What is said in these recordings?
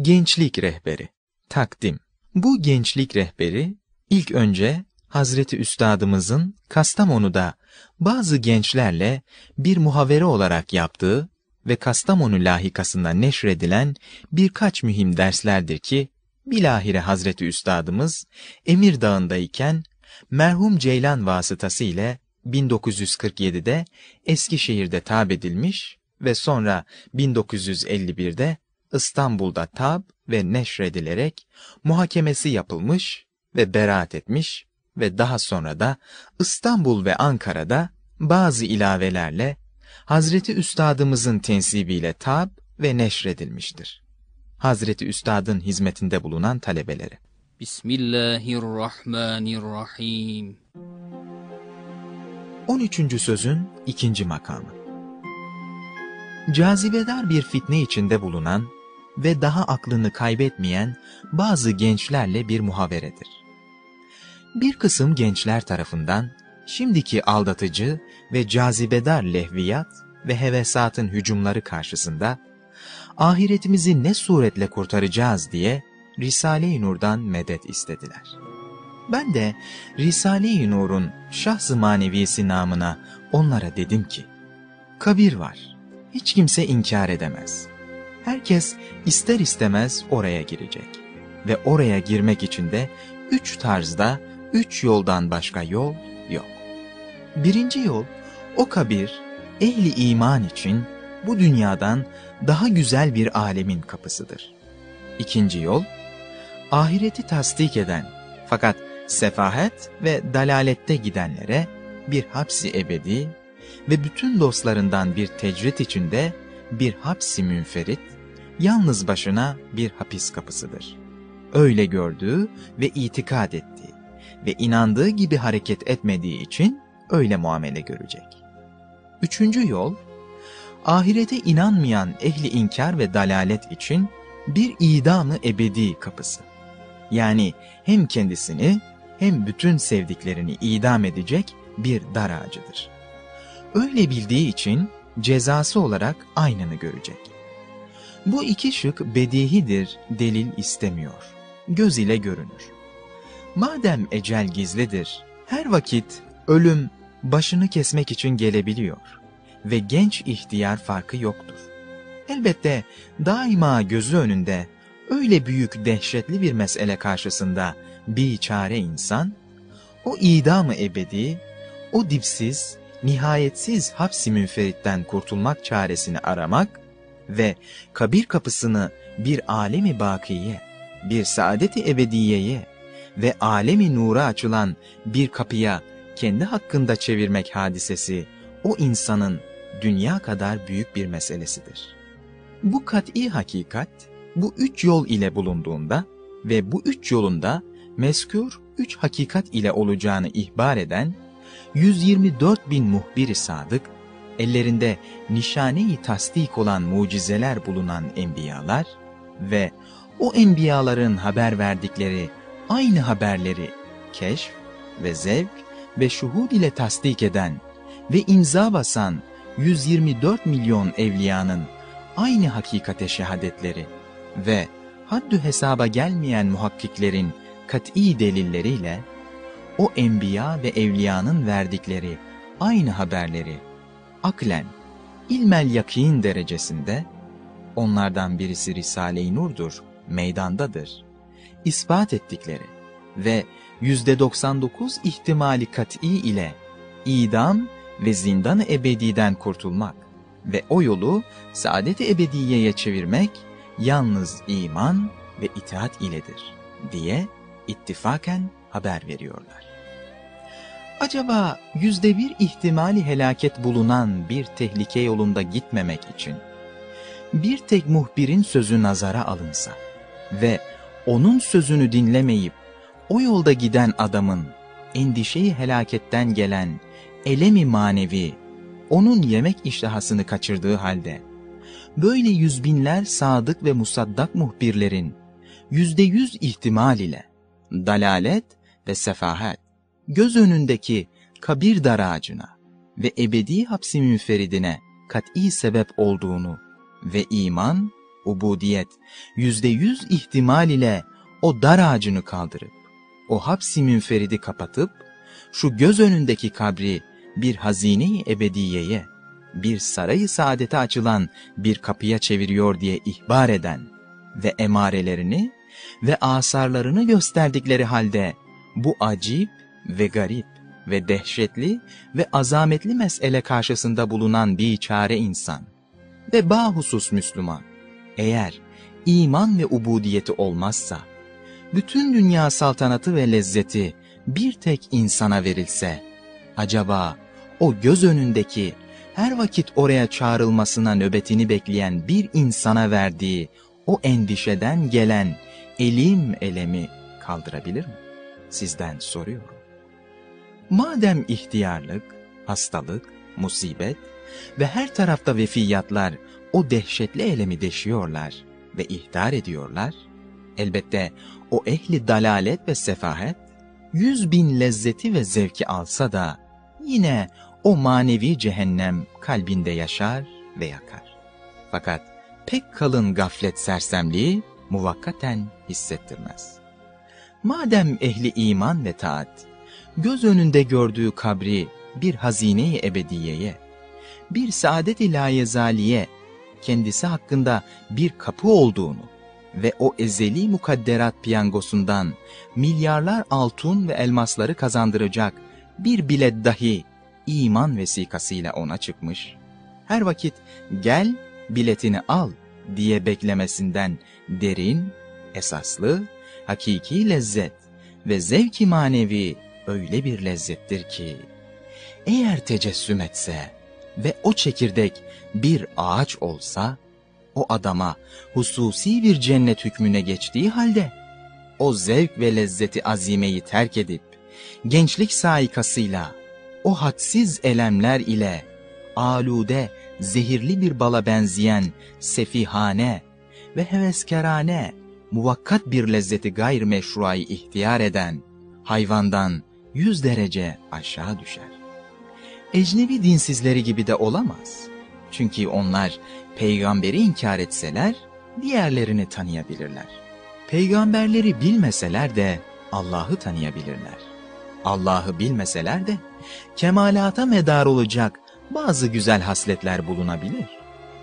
Gençlik rehberi, takdim. Bu gençlik rehberi ilk önce Hazreti Üstadımızın Kastamonu'da bazı gençlerle bir muhavere olarak yaptığı ve Kastamonu lahikasında neşredilen birkaç mühim derslerdir ki, bilahire Hazreti Üstadımız Emir Dağı'ndayken merhum Ceylan vasıtası ile 1947'de Eskişehir'de tab edilmiş ve sonra 1951'de İstanbul'da tab ve neşredilerek muhakemesi yapılmış ve beraat etmiş ve daha sonra da İstanbul ve Ankara'da bazı ilavelerle Hazreti Üstadımızın tensibiyle tab ve neşredilmiştir. Hazreti Üstadın hizmetinde bulunan talebeleri. Bismillahirrahmanirrahim. 13. sözün ikinci makamı. Cazibedar bir fitne içinde bulunan ve daha aklını kaybetmeyen bazı gençlerle bir muhaveredir. Bir kısım gençler tarafından şimdiki aldatıcı ve cazibedar lehviyat ve hevesatın hücumları karşısında ahiretimizi ne suretle kurtaracağız diye Risale-i Nur'dan medet istediler. Ben de Risale-i Nur'un şahs-ı manevisi namına onlara dedim ki, kabir var, hiç kimse inkar edemez. Herkes ister istemez oraya girecek ve oraya girmek için de üç tarzda, üç yoldan başka yol yok. Birinci yol, o kabir, ehli iman için bu dünyadan daha güzel bir alemin kapısıdır. İkinci yol, ahireti tasdik eden fakat sefahet ve dalalette gidenlere bir hapsi ebedi ve bütün dostlarından bir tecrit içinde bir hapsi münferit, yalnız başına bir hapis kapısıdır. Öyle gördüğü ve itikad ettiği ve inandığı gibi hareket etmediği için öyle muamele görecek. Üçüncü yol, ahirete inanmayan ehli inkar ve dalalet için bir idamı ebedi kapısı. Yani hem kendisini hem bütün sevdiklerini idam edecek bir dar ağacıdır. Öyle bildiği için cezası olarak aynını görecek. Bu iki şık bedihidir, delil istemiyor. Göz ile görünür. Madem ecel gizlidir, her vakit ölüm başını kesmek için gelebiliyor ve genç ihtiyar farkı yoktur. Elbette daima gözü önünde öyle büyük dehşetli bir mesele karşısında bir çare insan, o idamı ebedi, o dipsiz, nihayetsiz hapsi münferitten kurtulmak çaresini aramak ve kabir kapısını bir alemi bakiye, bir saadeti ebediyeye ve alemi nura açılan bir kapıya kendi hakkında çevirmek hadisesi o insanın dünya kadar büyük bir meselesidir. Bu kat'i hakikat bu üç yol ile bulunduğunda ve bu üç yolunda meskûr üç hakikat ile olacağını ihbar eden 124 bin muhbir sadık, ellerinde nişane-i tasdik olan mucizeler bulunan enbiyalar ve o enbiyaların haber verdikleri aynı haberleri keşf ve zevk ve şuhud ile tasdik eden ve imza basan 124 milyon evliyanın aynı hakikate şehadetleri ve haddü hesaba gelmeyen muhakkiklerin kat'i delilleriyle o enbiya ve evliyanın verdikleri aynı haberleri aklen, ilmel yakin derecesinde onlardan birisi Risale-i Nur'dur, meydandadır. ispat ettikleri ve yüzde 99 ihtimali kat'i ile idam ve zindan ebediden kurtulmak ve o yolu saadet-i ebediyeye çevirmek yalnız iman ve itaat iledir diye ittifaken haber veriyorlar. Acaba yüzde bir ihtimali helaket bulunan bir tehlike yolunda gitmemek için bir tek muhbirin sözü nazara alınsa ve onun sözünü dinlemeyip o yolda giden adamın endişeyi helaketten gelen elemi manevi onun yemek iştahasını kaçırdığı halde böyle yüz binler sadık ve musaddak muhbirlerin yüzde yüz ihtimal ile dalalet ve sefahet göz önündeki kabir daracına ve ebedi hapsi münferidine kat'i sebep olduğunu ve iman ubudiyet, yüzde yüz ihtimal ile o dar ağacını kaldırıp, o hapsi münferidi kapatıp, şu göz önündeki kabri bir hazine-i ebediyeye, bir sarayı saadete açılan bir kapıya çeviriyor diye ihbar eden ve emarelerini ve asarlarını gösterdikleri halde bu acip ve garip ve dehşetli ve azametli mesele karşısında bulunan bir çare insan ve bahusus Müslüman, eğer iman ve ubudiyeti olmazsa, bütün dünya saltanatı ve lezzeti bir tek insana verilse, acaba o göz önündeki her vakit oraya çağrılmasına nöbetini bekleyen bir insana verdiği o endişeden gelen elim elemi kaldırabilir mi? Sizden soruyorum. Madem ihtiyarlık, hastalık, musibet ve her tarafta vefiyatlar o dehşetli elemi deşiyorlar ve ihtar ediyorlar, elbette o ehli dalalet ve sefahet, yüz bin lezzeti ve zevki alsa da yine o manevi cehennem kalbinde yaşar ve yakar. Fakat pek kalın gaflet sersemliği muvakkaten hissettirmez. Madem ehli iman ve taat, göz önünde gördüğü kabri bir hazine-i ebediyeye, bir saadet-i layezaliye, kendisi hakkında bir kapı olduğunu ve o ezeli mukadderat piyangosundan milyarlar altın ve elmasları kazandıracak bir bilet dahi iman vesikasıyla ona çıkmış, her vakit gel biletini al diye beklemesinden derin, esaslı, hakiki lezzet ve zevki manevi öyle bir lezzettir ki, eğer tecessüm etse ve o çekirdek bir ağaç olsa, o adama hususi bir cennet hükmüne geçtiği halde, o zevk ve lezzeti azimeyi terk edip, gençlik saikasıyla, o hadsiz elemler ile, alude, zehirli bir bala benzeyen sefihane ve heveskerane, muvakkat bir lezzeti gayrimeşruayı ihtiyar eden, hayvandan yüz derece aşağı düşer. Ecnebi dinsizleri gibi de olamaz. Çünkü onlar peygamberi inkar etseler, diğerlerini tanıyabilirler. Peygamberleri bilmeseler de Allah'ı tanıyabilirler. Allah'ı bilmeseler de kemalata medar olacak bazı güzel hasletler bulunabilir.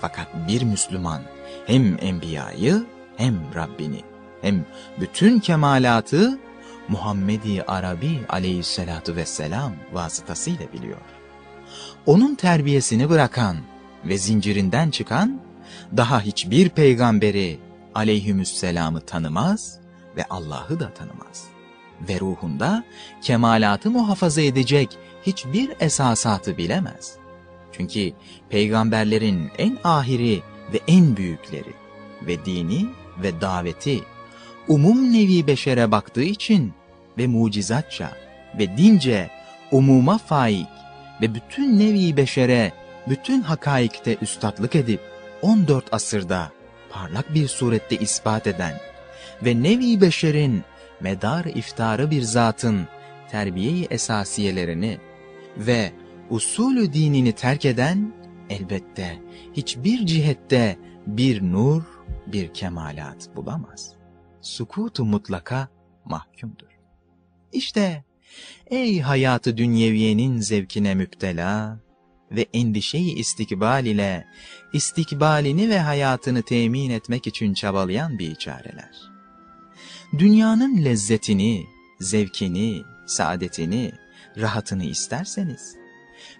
Fakat bir Müslüman hem enbiyayı hem Rabbini hem bütün kemalatı Muhammedi Arabi aleyhissalatu vesselam vasıtasıyla biliyor. Onun terbiyesini bırakan ve zincirinden çıkan daha hiçbir peygamberi aleyhümüsselamı tanımaz ve Allah'ı da tanımaz. Ve ruhunda kemalatı muhafaza edecek hiçbir esasatı bilemez. Çünkü peygamberlerin en ahiri ve en büyükleri ve dini ve daveti umum nevi beşere baktığı için ve mucizatça ve dince umuma faik ve bütün nevi beşere bütün hakaikte üstatlık edip 14 asırda parlak bir surette ispat eden ve nevi beşerin medar iftarı bir zatın terbiye-i esasiyelerini ve usulü dinini terk eden elbette hiçbir cihette bir nur, bir kemalat bulamaz. Sukutu mutlaka mahkumdur. İşte ey hayatı dünyeviyenin zevkine müptela ve endişeyi istikbal ile istikbalini ve hayatını temin etmek için çabalayan bir çareler. Dünyanın lezzetini, zevkini, saadetini, rahatını isterseniz,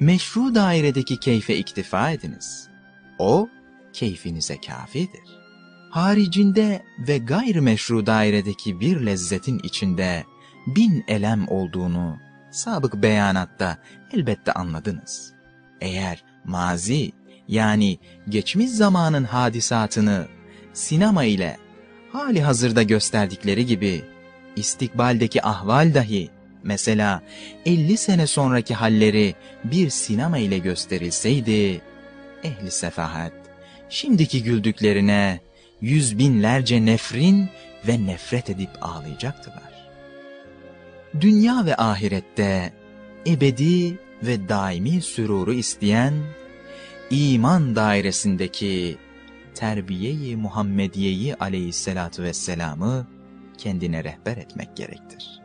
meşru dairedeki keyfe iktifa ediniz. O, keyfinize kafidir. Haricinde ve gayrimeşru dairedeki bir lezzetin içinde bin elem olduğunu sabık beyanatta elbette anladınız. Eğer mazi yani geçmiş zamanın hadisatını sinema ile hali hazırda gösterdikleri gibi istikbaldeki ahval dahi mesela 50 sene sonraki halleri bir sinema ile gösterilseydi, ehli sefahat, şimdiki güldüklerine yüz binlerce nefrin ve nefret edip ağlayacaktılar. Dünya ve ahirette ebedi ve daimi süruru isteyen, iman dairesindeki terbiyeyi Muhammediyeyi aleyhissalatu vesselam'ı kendine rehber etmek gerektir.